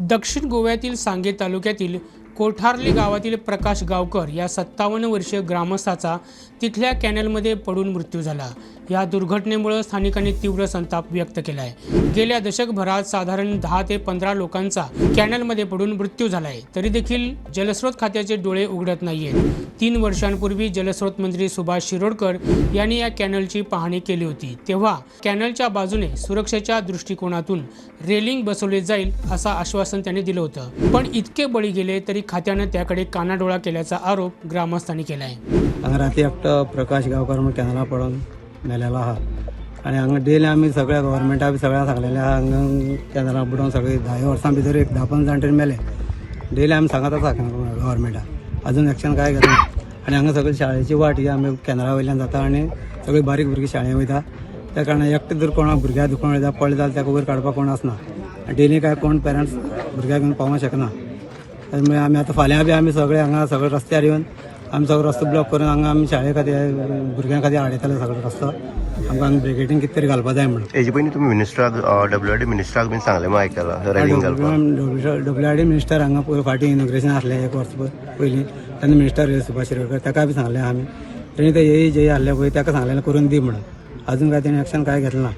दक्षिण गोव्यातील सांगे तालुक्यातील कोठारली गावातील प्रकाश गावकर या सत्तावन्न वर्षीय ग्रामस्थाचा तिथल्या कॅनलमध्ये पडून मृत्यू झाला. या दुर्घटनेमुळे स्थानिकांनी तीव्र संताप व्यक्त केला आहे गेल्या दशकभरात साधारण दहा ते पंधरा लोकांचा कॅनलमध्ये पडून मृत्यू झाला आहे तरी देखील जलस्रोत खात्याचे डोळे उघडत नाहीयेत. तीन वर्षांपूर्वी जलस्रोत मंत्री सुभाष शिरोडकर यांनी या कॅनलची पाहणी केली होती. तेव्हा कॅनलच्या बाजूने सुरक्षेच्या दृष्टिकोनातून रेलिंग बसवले जाईल असं आश्वासन त्यांनी दिलं होतं. पण इतके बळी गेले तरी खात्यानं त्याकडे कानाडोळा केल्याचा आरोप ग्रामस्थांनी केला आहे हांगा राती एकटो प्रकाश गांवकार म्हूण कॅनला पडून मेलेलो आहा आनी हांगा डेली आमी सगळ्या गव्हर्मेंटा बी सगळ्यांक सांगलेलें आहा हांगा कॅनला बुडोवन सगळीं धा वर्सां भितर एक धा पंदरा जाण तरी मेले. डेली आमी सांगत आसा गव्हर्मेंटाक अजून एक्शन काय घेतना आनी हांगा सगळी शाळेची वाट ही आमी कॅनला वयल्यान जाता आनी सगळीं बारीक भुरगीं शाळें वयता. त्या कारणान एकटें जर कोणाक भुरग्याक दुखोवन वयता पडले जाल्यार ताका वयर काडपाक कोण आसना डेली काय कोण पेरंट्स भुरग्याक घेवन पावंक शकना त्यामुळे आमी आतां फाल्यां बी आमी सगळे हांगा सगळे रस्त्यार येवन आमी सगळो रस्तो ब्लॉक करून हांगा आमी शाळे खातीर भुरग्यां खातीर आडयताले सगळो रस्तो. आमकां हांगा ब्रिगेडीन कितें तरी घालपा जाय म्हणून. हेजे पयलीं तुमी मिनिस्टराक डब्ल्यू आर डी मिनिस्टराक बीन सांगलें मग आयकलां रॅलिंग घालपाक डब्ल्यू आर डी मिनिस्टर हांगा फाटीं इनोग्रेशन आसलें एक वर्स पयलीं. तेन्ना मिनिस्टर सुभाष शिरोडकर ताका बी सांगलें आमी तेणी ते येई जे आहले पळय ताका सांगलें करून दी म्हणून. अजून काय तेणी एक्शन काय घेतलें ना.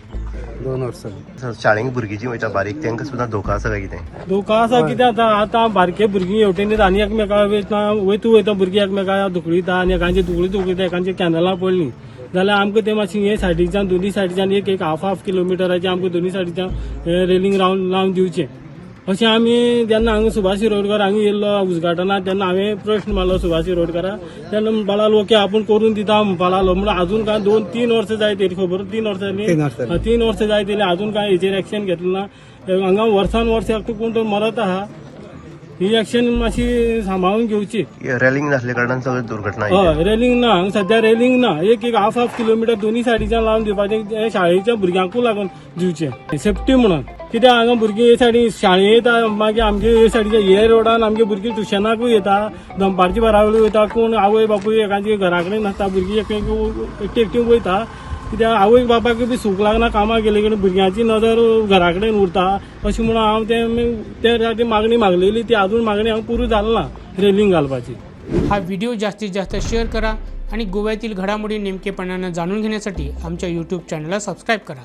दोन वर्सां शाळेंत भुरगीं जीं वयता बारीक तांकां सुद्दां धोका आसा काय कितें? धोका आसा कितें आतां आतां बारके भुरगीं हेवटेन आनी एकमेका वयता वयतू वयता भुरगीं एकमेका दुखळीता आनी एकांची दुखळी दुखळीता एकांची कॅनलां पडलीं. जाल्यार आमकां ते मातशी हे सायडीच्यान दोनी सायडीच्यान एक एक हाफ हाफ किलोमिटराचे आमकां दोनी सायडीच्यान रेलिंग रावन लावन दिवचें. अशें आमी जेन्ना हांगा सुभाष शिरोडकर हांगा येयल्लो उजगाटना तेन्ना हांवें प्रश्न मारलो सुभाष शिरोडकराक तेन्ना म्हणपा लागलो ओके आपूण करून दिता म्हणपा लागलो म्हणून अजून काय दोन तीन वर्सां जाय तरी खबर. तीन वर्सां तीन वर्सां हा, तीन वर्सां जाय तरी अजून काय हेचेर एक्शन घेतलें ना. हांगा वर्सान वर्स एकटो कोण तो मरत आहा. ही एक्शन मातशी सांबाळून घेवची रॅलिंग नासल्या कारणान सगळी दुर्घटना हय रेलिंग ना. हांगा सध्या रेलिंग ना. एक एक हाफ हाफ किलोमिटर दोन्ही सायडीच्यान लावन दिवपाचें हे शाळेच्या भुरग्यांकूय लागून दिवचें सेफ्टी म्हणून. कित्याक हांगा भुरगीं हे सायडीन शाळें येता मागीर आमचे हे सायडीच्या हे रोडान आमगे भुरगीं ट्युशनाकूय येता दनपारची बारावली वयता कोण आवय बापूय एकांची घरा कडेन नासता भुरगीं एक एकटी एकटी वयता. कित्याक आवय बापाक बी सूख लागना कामाक गेले कडेन भुरग्यांची नजर घरा कडेन उरता. अशें म्हणून हांव ते त्या मागणी मागलेली ती अजून मागणी हांव पुरू जाल ना रेलिंग घालपाची. हा व्हिडिओ जास्तीत जास्त शेअर करा आणि गोव्यातील घडामोडी नेमकेपणानं जाणून घेण्यासाठी आमच्या यूट्यूब चॅनलला सबस्क्राईब करा.